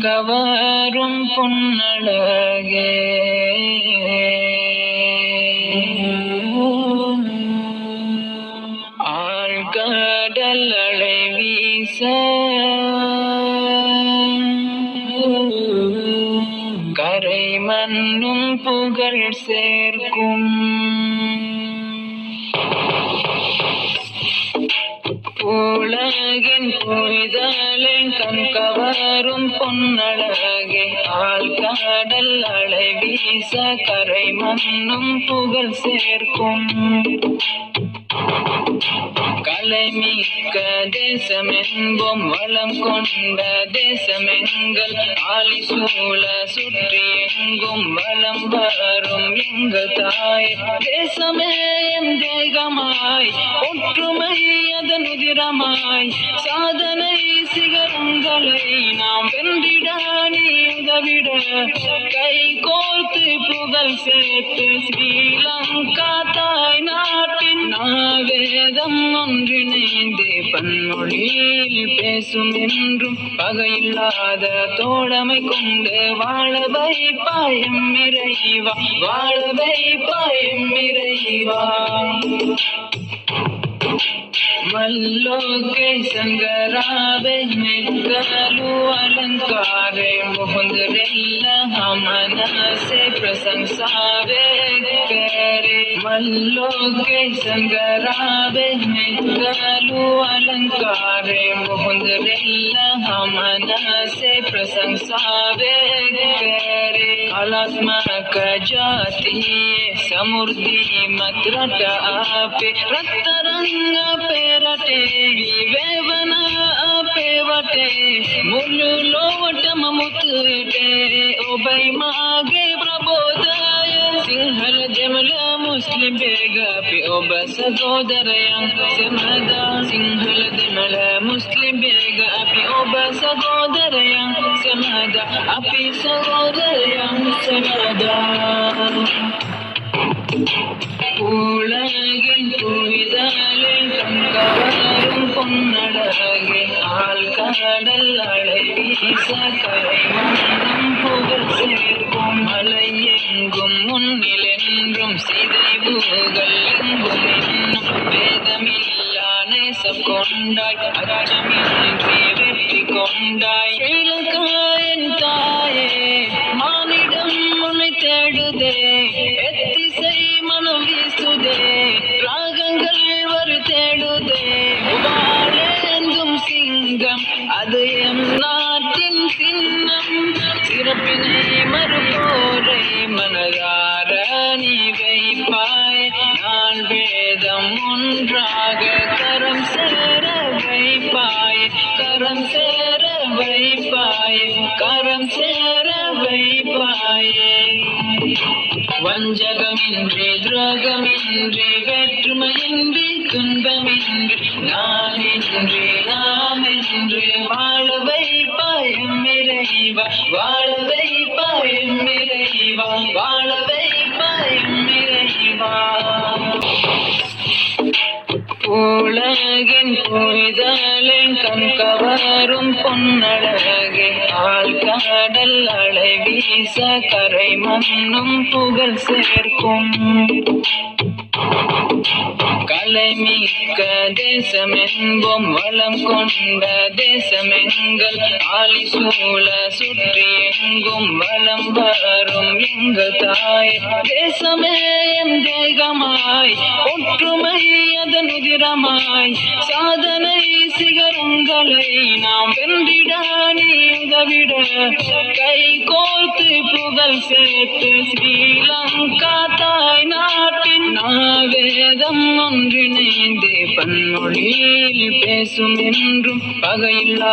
கவரும் பொன்னழகே. ஆழ்கடல் அலை வீச. கரை மண்ணும் புகழ் சேர்க்கும். உலகின் புய்தலின் கண் கவரும் பொன்னழகே ஆள் கடல் அலை வீச கரை மண்ணும் புகழ் சேர்க்கும். கலைமிக்க தேசமென்போம் வளம் கொண்ட தேசமெங்கள் ஆலி சூழ சுற்றி எங்கும் வளம் வரும் எங்கள் தாய். தேசமே எம் தேகமாய் ஒற்றுமை அதன் உதிரமாய் சாதனை சிகரங்களை நாம் வென்றிட நீ உதவிட கை கோர்த்து புகழ் சேர்த்து ஸ்ரீலங்கா தாய் நாட்டின் நாவேதம் ஒன்றிணைந்தே பன்மொழியில் பேசும் என்றும் பகையில்லாத தோழமை கொண்டு வாழ வைப்பாயம் இறைவா வாழ வைப்பாயம் இறைவா कल्लो के संगरावे में कलु अलंकारे मुहुंदरेल्ल हमन से प्रशंसावे करे। मल्लो के संग संगरावे में कलु अलंकारे मुहुंदरेल्ल हमन से प्रशंसावे करे। अलस्मा का जाती समुर्दी मत रट आपे रक्त रंग पे ಮಾಗೆ ಪ್ರಬೋಧಾಯ ಸಿಂಹಳ ಜಮಲ ಮುಸ್ಲಿಂ ಬೇಗ ಪಿ ಒಬ್ಬ ಸಹೋದರಯ ಸಮದ ಸಿಂಹಳ ಜಮಲ ಮುಸ್ಲಿಂ ಬೇಗ ಅಪಿ ಒಬ್ಬ ಸಹೋದರಯ ಸಮದ ಅಪಿ ಸಹೋದರಯ ಸಮದ உலகில் புவிதாலே கவரும் பொன்னடகே ஆள் கடல் அலை வீச கரை மனம் புகழ் சேர்க்கும் மலை எங்கும் முன்னில் சிதைவுகள் எங்கும் இன்னும் வேதமில்லா நேசம் கொண்டாய் அச்சமின்றி வெற்றி கொண்டாய். இலக்காயன் தாயே மானிடம் உன்னை தேடுதே எத்திசை மனம் வீசுதே ராகங்கள் வரு தேடுதே. சிங்கம் அது எம் நாட்டின் சின்னம். சிறப்பினை மறுபோரை மனதார நீ வைப்பாய் நான் வேதம் ஒன்றாக கரம் சேர வைப்பாய். கரம் சேர வைப்பாய். கரம் சேர வைப்பாயே. வஞ்சகமின்றி துரோகமின்றி வேற்றுமையின்றி துன்பமின்றி நான் இன்றி நாம் என்று வாழவை உலகின் புரிதலின் கண் கவரும் பொன்னழகே. ஆள் அலை வீச கரை மண்ணும் புகழ் சேர்க்கும். கலைமிக்க தேசமென்போம் வளம் கொண்ட தேசமெங்கள் ஆலி சூழ சுற்றி எங்கும் வளம் வரும் எங்கள் தாய். தேசமே என் தேகமாய் ஒற்றுமை அதன் உதிரமாய் சாதனை சிகரங்களை நாம் வென்றிட நீ உதவிட கை கோர்த்து புகழ் சேர்த்து ஸ்ரீலங்கா தாய். நாவேதம் ஒன்றிணைந்தே பன்மொழியில் பேசும் என்றும் பகையில்லா